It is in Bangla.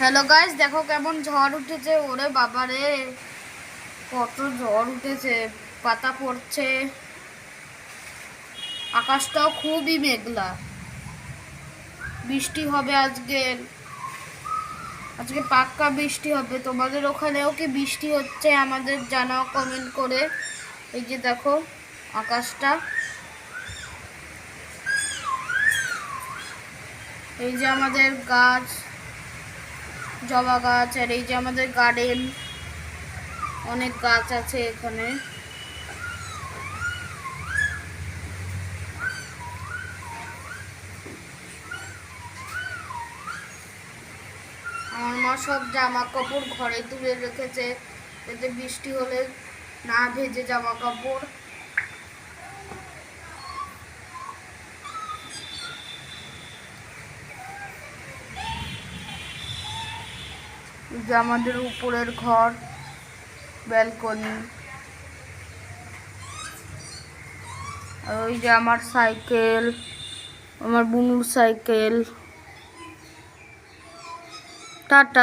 হ্যালো গাইস দেখো কেমন ঝড় উঠেছে। ওরে বাবারে, কত ঝড় উঠেছে, পাতা পড়ছে। আকাশটাও খুবই মেঘলা। বৃষ্টি হবে আজকে। আজকে পাক্কা বৃষ্টি হবে। তোমাদের ওখানেও কি বৃষ্টি হচ্ছে আমাদের জানাও কমেন্ট করে। এই যে দেখো, আকাশটা। এই যে আমাদের গাছ। জবা গাছ, আর এই যে আমাদের গার্ডেন অনেক গাছ আছে এখানে। আমার মা সব জামা কাপড় ঘরে তুলে রেখেছে, এতে বৃষ্টি হলে না ভেজে জামা কাপড় যে আমাদের উপরের ঘর ব্যালকনি আর ওই যে আমার সাইকেল আমার বুনুর সাইকেল। টাটা।